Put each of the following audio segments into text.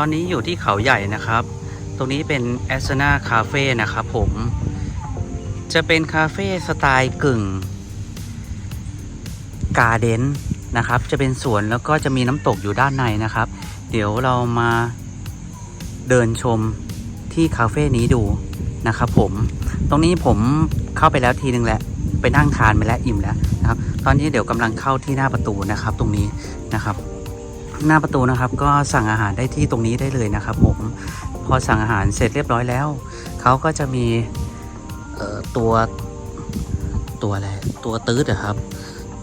ตอนนี้อยู่ที่เขาใหญ่นะครับ ตรงนี้เป็นแอสนาคาเฟ่นะครับผม จะเป็นคาเฟ่สไตล์กึ่งการ์เด้นนะครับ จะเป็นสวนแล้วก็จะมีน้ำตกอยู่ด้านในนะครับ เดี๋ยวเรามาเดินชมที่คาเฟ่นี้ดูนะครับผม ตรงนี้ผมเข้าไปแล้วทีนึงแหละ ไปนั่งทานไปแล้วอิ่มแล้วนะครับ ตอนนี้เดี๋ยวกำลังเข้าที่หน้าประตูนะครับ ตรงนี้นะครับ หน้าประตูนะครับ ก็สั่งอาหารได้ที่ตรงนี้ได้เลยนะครับ ผมพอสั่งอาหารเสร็จเรียบร้อยแล้วเขาก็จะมีตัวตัวอะไรตัวตืดอะครับ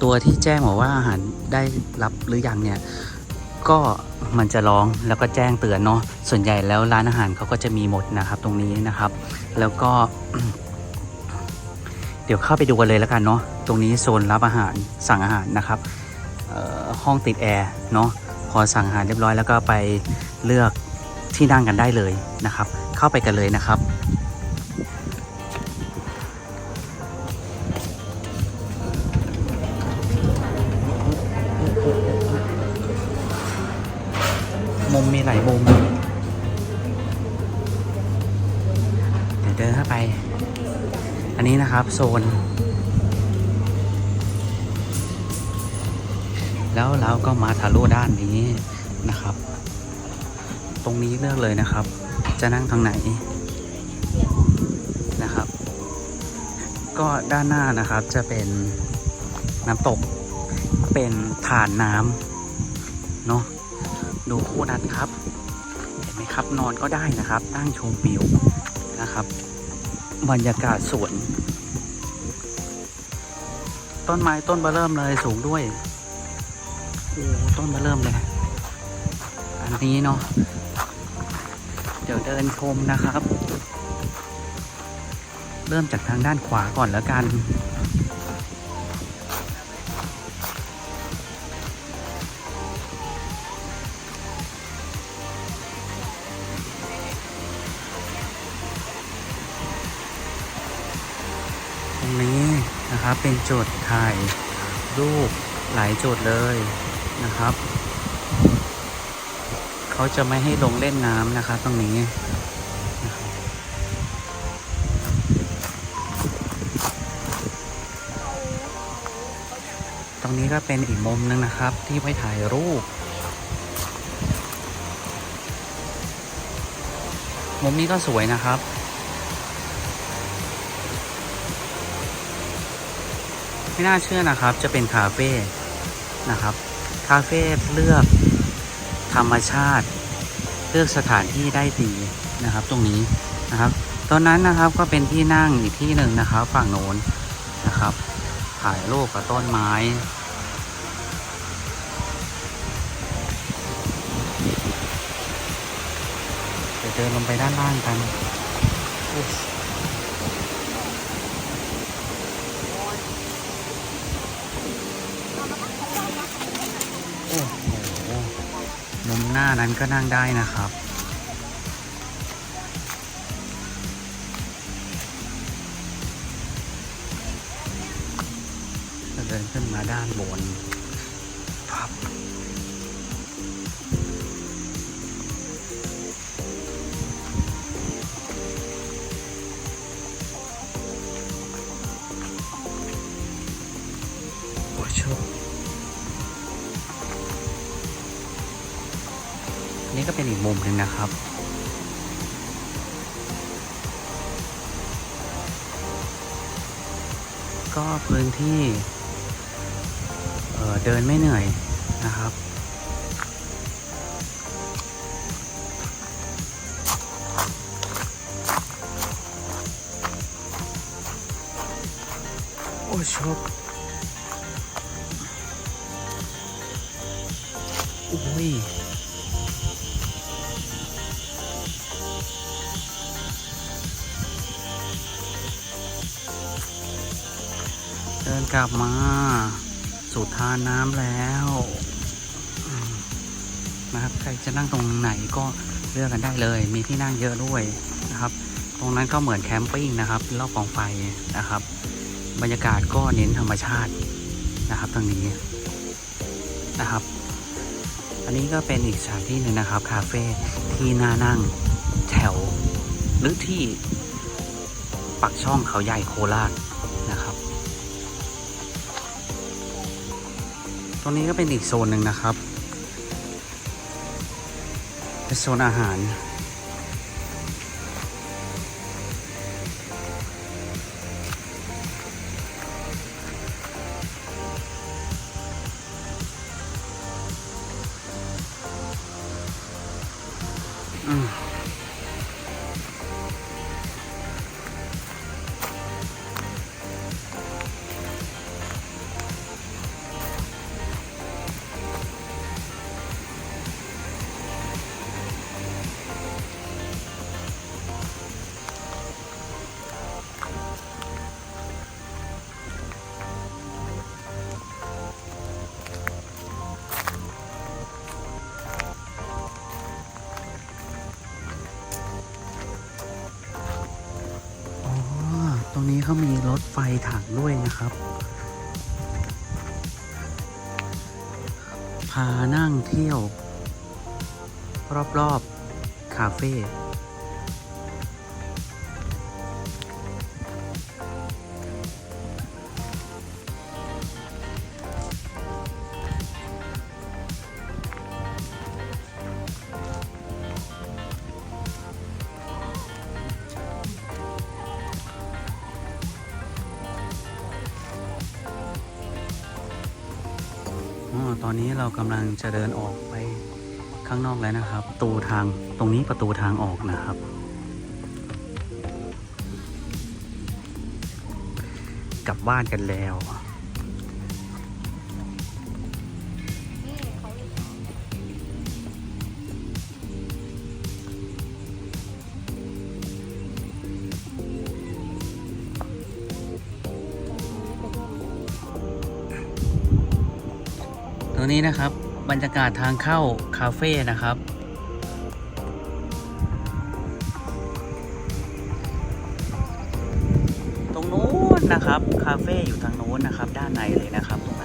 ตัวที่แจ้งบอกว่าอาหารได้รับหรือยังเนี่ยก็มันจะร้องแล้วก็แจ้งเตือนเนาะส่วนใหญ่แล้วร้านอาหารเขาก็จะมีหมดนะครับ ตรงนี้นะครับ แล้วก็ เดี๋ยวเข้าไปดูกันเลยแล้วกันเนาะตรงนี้โซนรับอาหารสั่งอาหารนะครับห้องติดแอร์เนาะ อสั่งอาหารเรียบร้อยแล้วก็ไปเลือกที่นั่งกันได้เลยนะครับ เข้าไปกันเลยนะครับมุมมีหลายมุมเดี๋ยวเดินเข้าไป อันนี้นะครับโซน แล้วเราก็มาทะลุด้านนี้นะครับ ตรงนี้เลือกเลยนะครับ จะนั่งทางไหนนะครับ ก็ด้านหน้านะครับจะเป็นน้ำตก เป็นฐานน้ำเนาะดูคู่นั้นครับ เห็นไหมครับนอนก็ได้นะครับ นั่งชมวิวนะครับ บรรยากาศสวนต้นไม้ต้นเบอเริ่มเลยสูงด้วย โอ้ต้นเบอเริ่มเลย อันนี้เนาะ เดี๋ยวเดินชมนะครับ เริ่มจากทางด้านขวาก่อนแล้วกันตรงนี้นะครับเป็นจุดถ่ายรูปหลายจุดเลย นะครับ เขาจะไม่ให้ลงเล่นน้ำนะครับตรงนี้ตรงนี้ก็เป็นอีกมุมหนึงนะครับ ที่ไว้ถ่ายรูป มุมนี้ก็สวยนะครับไม่น่าเชื่อนะครับ จะเป็นคาเฟ่นะครับ คาเฟ่เลือกธรรมชาติ เลือกสถานที่ได้ดีนะครับ ตรงนี้นะครับตอนนั้นนะครับก็เป็นที่นั่งอีกที่หนึ่งนะครับ ฝั่งโน้นนะครับ ถ่ายรูปกับต้นไม้เดี๋ยวเดินลงไปด้านล่างกันอุ๊ย โอ้โห มุม หน้านั้นก็นั่งได้นะครับ เดินขึ้นมาด้านบนครับ นี่ก็เป็นอีกมุมหนึ่งนะครับ ก็พื้นที่เเดินไม่เหนื่อยนะครับโอ้ชอบโอ้ย กลับมาสู่ทานน้ำแล้วนะครับ ใครจะนั่งตรงไหนก็เลือกกันได้เลย มีที่นั่งเยอะด้วยนะครับ ตรงนั้นก็เหมือนแคมปิ้งนะครับรอบกองไฟนะครับ บรรยากาศก็เน้นธรรมชาตินะครับตรงนี้นะครับ อันนี้ก็เป็นอีกสถานที่หนึ่งนะครับ คาเฟ่ที่น่านั่งแถวหรือที่ปักช่องเขาใหญ่โคราช รงนี้ก็เป็นอีกโซนหนึ่งนะครับ เป็นโซนอาหาร ตรงนี้เขามีรถไฟถังด้วยนะครับ พานั่งเที่ยว รอบๆ คาเฟ่ ตอนนี้เรากำลังจะเดินออกไปข้างนอกแล้วนะครับประตูทางตรงนี้ประตูทางออกนะครับ กลับบ้านกันแล้ว รงนี้นะครับ บรรยากาศทางเข้าคาเฟ่นะครับ ตรงนู้นนะครับ คาเฟ่อยู่ทางโน้นนะครับ ด้านในเลยนะครับตรงนั้น